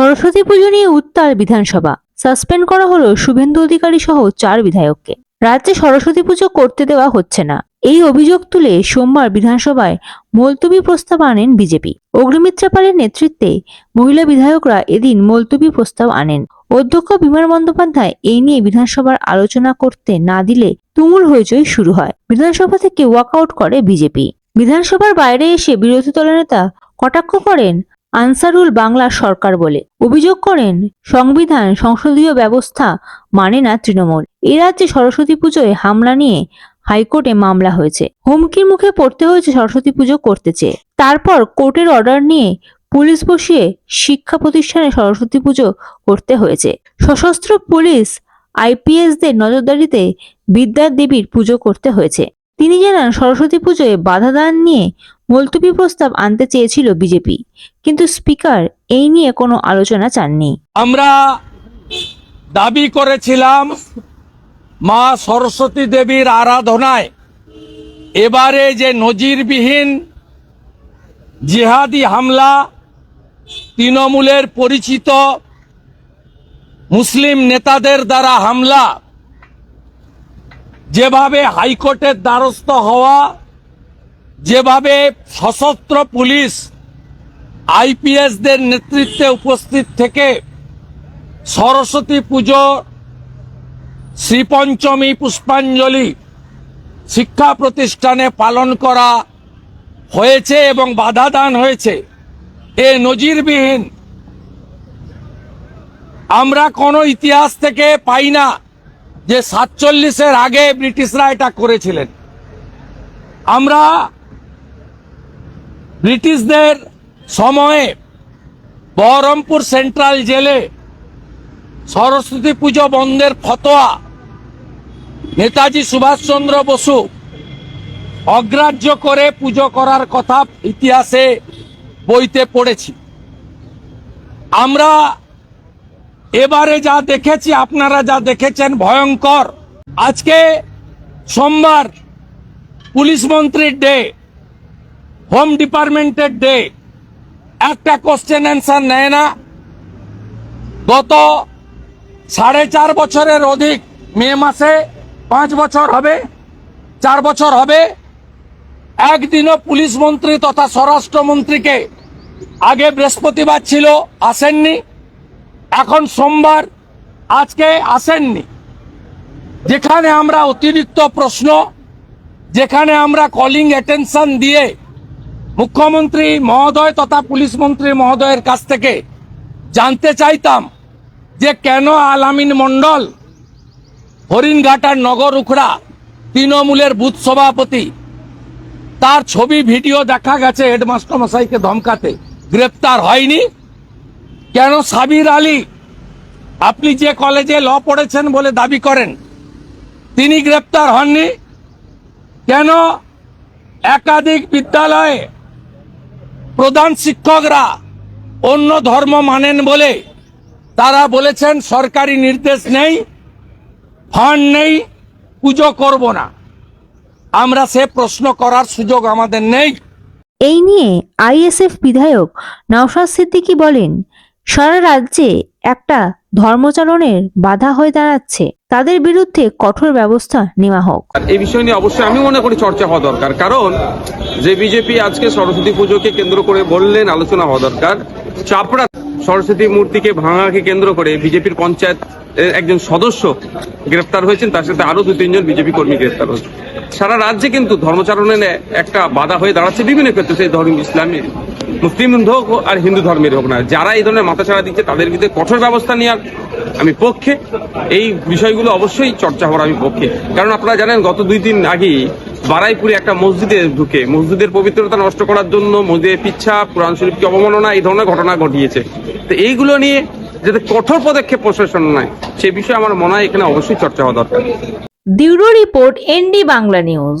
সরস্বতী পুজো নিয়ে উত্তাল বিধানসভা। সাসপেন্ড করা হলো শুভেন্দু অধিকারী সহ চার বিধায়ককে। রাজ্যে সরস্বতী পুজো করতে দেওয়া হচ্ছে না। এই অভিযোগ তুলে সোমবার বিধানসভায় মুলতবি প্রস্তাব আনেন বিজেপি। অগ্নিমিত্রা পালের নেতৃত্বে মহিলা বিধায়করা এদিন মুলতবি প্রস্তাব আনেন। অধ্যক্ষ বিমান বন্দ্যোপাধ্যায় এই নিয়ে বিধানসভার আলোচনা করতে না দিলে তুমুল হইচই শুরু হয়। বিধানসভা থেকে ওয়াকআউট করে বিজেপি। বিধানসভার বাইরে এসে বিরোধী দলনেতা কটাক্ষ করেন আনসারুল বাংলা সরকার বলে। অভিযোগ করেন, সংবিধান সংসদীয় ব্যবস্থা মানে না তৃণমূল। এ রাজ্যে সরস্বতী পুজোয় হামলা নিয়ে হাইকোর্টে মামলা হয়েছে। হুমকির মুখে পড়তে হয়েছে সরস্বতী পুজো করতে চেয়ে। তারপর কোর্টের অর্ডার নিয়ে পুলিশ বসিয়ে শিক্ষা প্রতিষ্ঠানে সরস্বতী পুজো করতে হয়েছে। সশস্ত্র পুলিশ আইপিএসদের নজরদারিতে বিদ্যার দেবীর পুজো করতে হয়েছে। তিনি জানান, সরস্বতী পুজোয় বাধা দান নিয়ে মুলতবি প্রস্তাব আনতে চেয়েছিল বিজেপি, কিন্তু স্পিকার এই নিয়ে কোনো আলোচনা চাননি। আমরা দাবি করেছিলাম মা সরস্বতী দেবীর আরাধনায় এবারে যে নজিরবিহীন জিহাদি হামলা তৃণমূলের পরিচিত মুসলিম নেতাদের দ্বারা হামলা, যেভাবে হাইকোর্টের দ্বারস্থ হওয়া যেভাবে সশস্ত্র পুলিশ আইপিএসদের নেতৃত্বে উপস্থিত থেকে সরস্বতী পুজো, শ্রীপঞ্চমী পুষ্পাঞ্জলি, শিক্ষা প্রতিষ্ঠানে পালন করা হয়েছে এবং বাধা দান হয়েছে। এ নজিরবিহীন। আমরা কোনো ইতিহাস থেকে পাই না যে সাতচল্লিশের আগে ব্রিটিশরা এটা করেছিলেন। আমরা ব্রিটিশদের সময়ে বহরমপুর সেন্ট্রাল জেলে সরস্বতী পুজো বন্ধের ফতোয়া নেতাজি সুভাষচন্দ্র বসু অগ্রাহ্য করে পুজো করার কথা ইতিহাসে বইতে পড়েছি। আমরা এবারে যা দেখেছি, আপনারা যা দেখেছেন ভয়ঙ্কর। আজকে সোমবার পুলিশ মন্ত্রীর ডে হোম ডিপার্টমেন্টের ডে একটা কোশ্চেন অ্যান্সার নেয় না। গত সাড়ে চার বছরের অধিক মে মাসে পাঁচ বছর হবে, চার বছর হবে। একদিনও পুলিশ মন্ত্রী তথা স্বরাষ্ট্রমন্ত্রীকে আগে বৃহস্পতিবার ছিল, আসেননি। এখন সোমবার, আজকে আসেননি। যেখানে আমরা অতিরিক্ত প্রশ্ন, যেখানে আমরা কলিং অ্যাটেনশন দিয়ে মুখ্যমন্ত্রী মহোদয় তথা পুলিশ মন্ত্রী মহোদয়ের কাছ থেকে জানতে চাইতাম যে কেন আলামিন মণ্ডল, হরিণঘাটার নগর উখড়া, তৃণমূলের বুথ সভাপতি, তার ছবি, ভিডিও দেখা গেছে হেডমাস্টার মশাইকে ধমকাতে। গ্রেপ্তার হয়নি। কেন সাবির আলী, আপনি যে কলেজে ল পড়েছেন বলে দাবি করেন, তিনি গ্রেপ্তার হননি। কেন একাধিক বিদ্যালয়ে প্রধান শিক্ষকরা অন্য ধর্ম মানেন বলে তারা বলেছেন, সরকারি নির্দেশ নেই, ফান্ড নেই, পুজো করব না। আমরা সে প্রশ্ন করার সুযোগ আমাদের নেই। এই নিয়ে আইএসএফ বিধায়ক নওশাদ সিদ্দিকী বলেন, সারা রাজ্যে একটা ধর্মচারণের বাধা হয়ে দাঁড়াচ্ছে। তাদের বিরুদ্ধে কঠোর ব্যবস্থা নেওয়া হোক। এই বিষয় নিয়ে অবশ্যই আমি মনে করি চর্চা হওয়া দরকার। কারণ যে বিজেপি আজকে সরস্বতী পুজোকে কেন্দ্র করে বললেন, আলোচনা হওয়া দরকার। চাপড়া সরস্বতী মূর্তিকে ভাঙাকে কেন্দ্র করে বিজেপির পঞ্চায়েত একজন সদস্য গ্রেপ্তার হয়েছেন, তার সাথে আরও দু তিনজন বিজেপি কর্মী গ্রেপ্তার হয়েছে। সারা রাজ্যে কিন্তু ধর্মচারণের একটা বাধা হয়ে দাঁড়াচ্ছে বিভিন্ন ক্ষেত্রে, সেই ধর্ম ইসলামী মুসলিম হোক আর হিন্দু ধর্মের হোক না। যারা এই ধরনের মাথাছাড়া দিচ্ছে, তাদের বিরুদ্ধে কঠোর ব্যবস্থা নেওয়ার আমি পক্ষে এই বিষয়গুলো অবশ্যই চর্চা হওয়ার আমি পক্ষে। কারণ আপনারা জানেন, গত দুই দিন আগেই বারাইপুরে একটা মসজিদে ঢুকে, মসজিদের পবিত্রতা নষ্ট করার জন্য মসজিদের পিচ্ছা, কোরআন শরীফকে অবমাননা, এই ধরনের ঘটনা ঘটিয়েছে। তো এইগুলো নিয়ে যাতে কঠোর পদক্ষেপ প্রশাসন নেয়, সে বিষয়ে আমার মনে হয় এখানে অবশ্যই চর্চা হওয়া দরকার। Bureau report ND Bangla news.